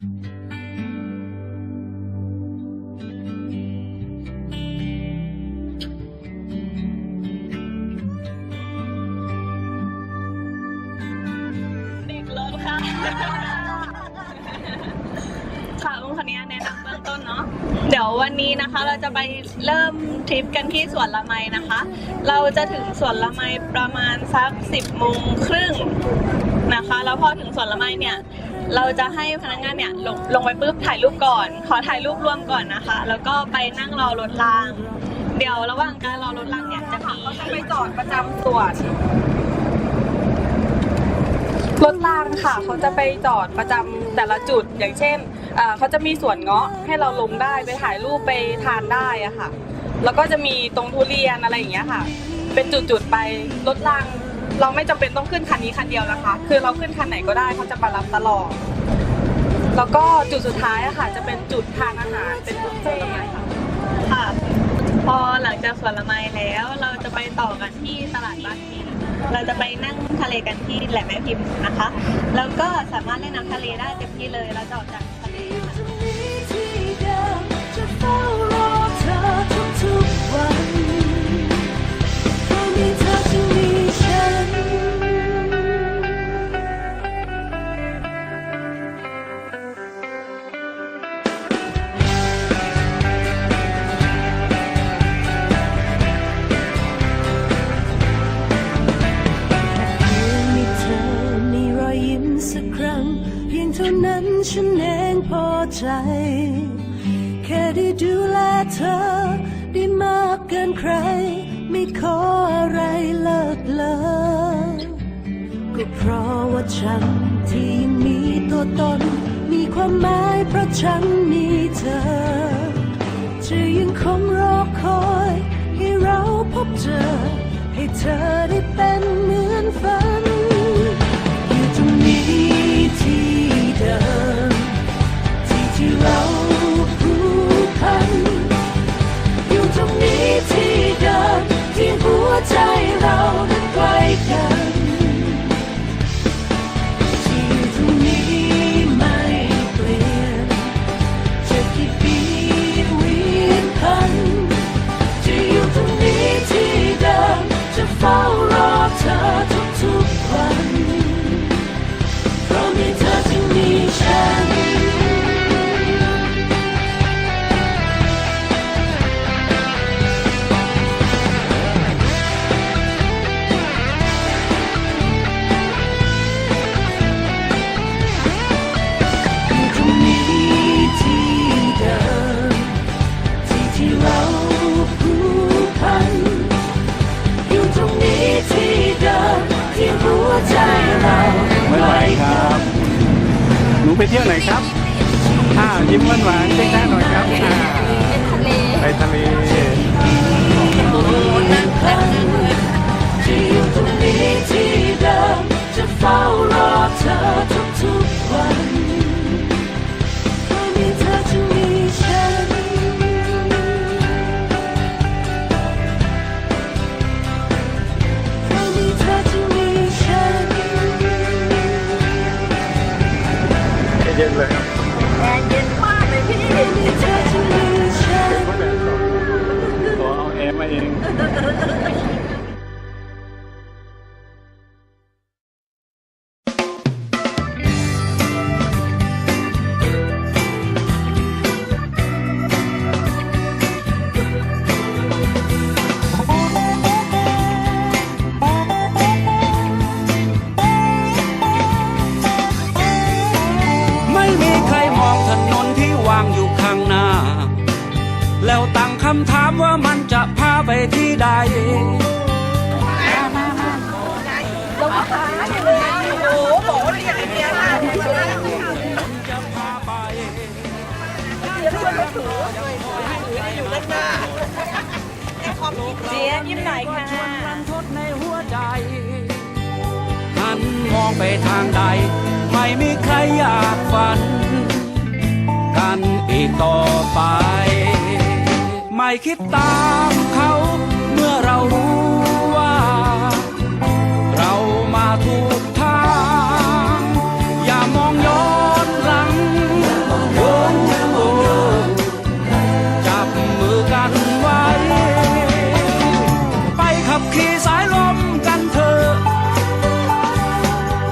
เด็กรถค่ะ ค่ะลุงคนนี้แนะนำเบื้องต้นเนาะ เดี๋ยววันนี้นะคะเราจะไปเริ่มทริปกันที่สวนละไมนะคะ เราจะถึงสวนละไมประมาณสัก10โมงครึ่งนะคะ แล้วพอถึงสวนละไมเนี่ย เราจะให้พนักงานเนี่ยลงลงไปปุ๊บถ่ายรูปก่อน ขอถ่ายรูปร่วมก่อนนะคะ แล้วก็ไปนั่งรอรถราง เดี๋ยวระหว่างการรอรถรางเนี่ยจะมีเขาจะไปจอดประจำส่วนรถรางค่ะ เขาจะไปจอดประจำแต่ละจุดอย่างเช่นอ่าเขาจะมีสวนเงาะให้เราลงได้ไปถ่ายรูปไปทานได้อะค่ะ แล้วก็จะมีตรงทุเรียนอะไรอย่างเงี้ยค่ะ เป็นจุดๆไปรถราง เราไม่จำเป็นต้องขึ้นคันนี้คันเดียวนะคะ คือเราขึ้นคันไหนก็ได้เขาจะมารับตลอด แล้วก็จุดสุดท้ายอะค่ะ จะเป็นจุดทานอาหารเป็นบุฟเฟ่ต์อะค่ะค่ะ พอหลังจากสวนละไมแล้ว เราจะไปต่อกันที่ตลาดบางพลีเราจะไปนั่งทะเลกันที่แหลมแม่พิมพ์นะคะ แล้วก็สามารถเล่นน้ำทะเลได้เต็มที่เลยเราจะออกจากทะเลค่ะ สักครั้ง เพียงเท่านั้นฉันเองพอใจ แค่ได้ดูแลเธอ ได้มากเกินใคร ไม่ขออะไรเลิกเลยก็เพราะว่าฉันที่ยังมีตัวตน มีความหมายเพราะฉันมีเธอ จะยังคงรอคอย ให้เราพบเจอ ให้เธอได้เป็นเหมือนฝัน เที่ยวไหนครับอ้าวยิ้มหวานหวานๆเช็คหน้าหน่อยครับอ่าไปทะเลำถามว่ามันจะพาไปที่ใดจะพาไปเจี๊ยบยิ้มหน่อยค่ะรันทดในหัวใจ หันมองไปทางใด ไม่มีใครอยากฝัน กันอีกต่อไป ไปคิดตามเขา เมื่อเรารู้ว่า เรามาถูกทาง อย่ามองย้อนหลังย้อโยนจับมือกันไว้ ไปขับขี่สายลมกันเถอะ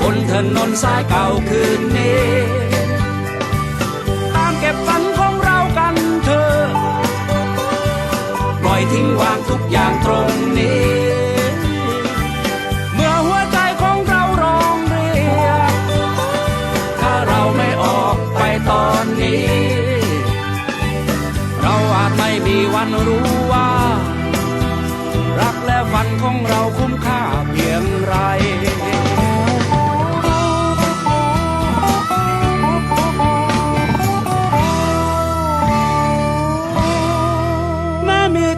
บนถนนสายเก่าคืนนี้ ทุกอย่างตรงนี้ เมื่อหัวใจของเราร้องเรียก ถ้าเราไม่ออกไปตอนนี้ เราอาจไม่มีวันรู้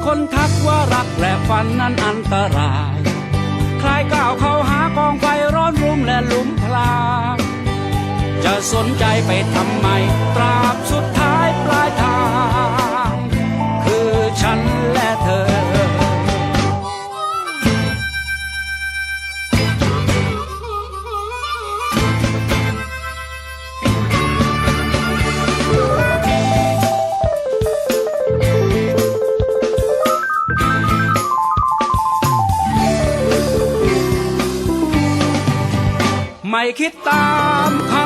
คนทักว่ารักและฝันนั้นอันตราย ใครก้าวเข้าหากองไฟร้อนรุ่มและลุมพลาง จะสนใจไปทำไมตราบสุด คิดตามเขา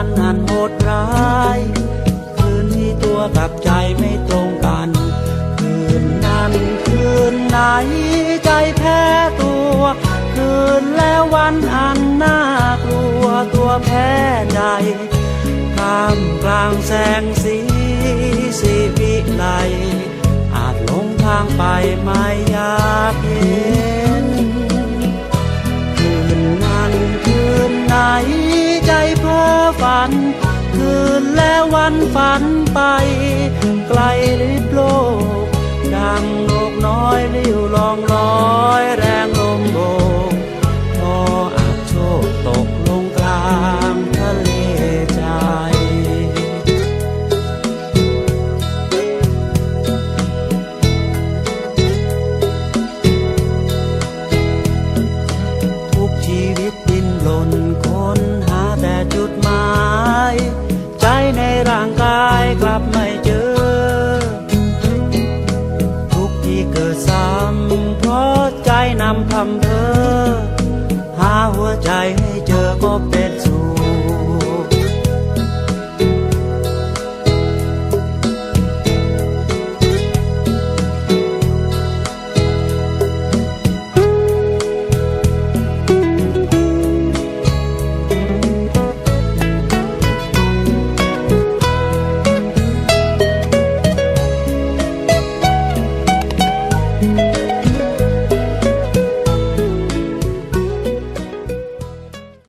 ันอันโหดร้ายคืนที่ตัวกับใจไม่ตรงกัน คืนนั้นคืนไหนใจแพ้ตัว คืนแล้ววันอันน่ากลัวตัวแพ้ใจท่ามกลางแสงสีสีวิไลอาจหลงทางไปไม่ยากเห็น คืนและววันฝันไป ไกลลิบโลก ดังนกน้อยลิ้วลองลอยแร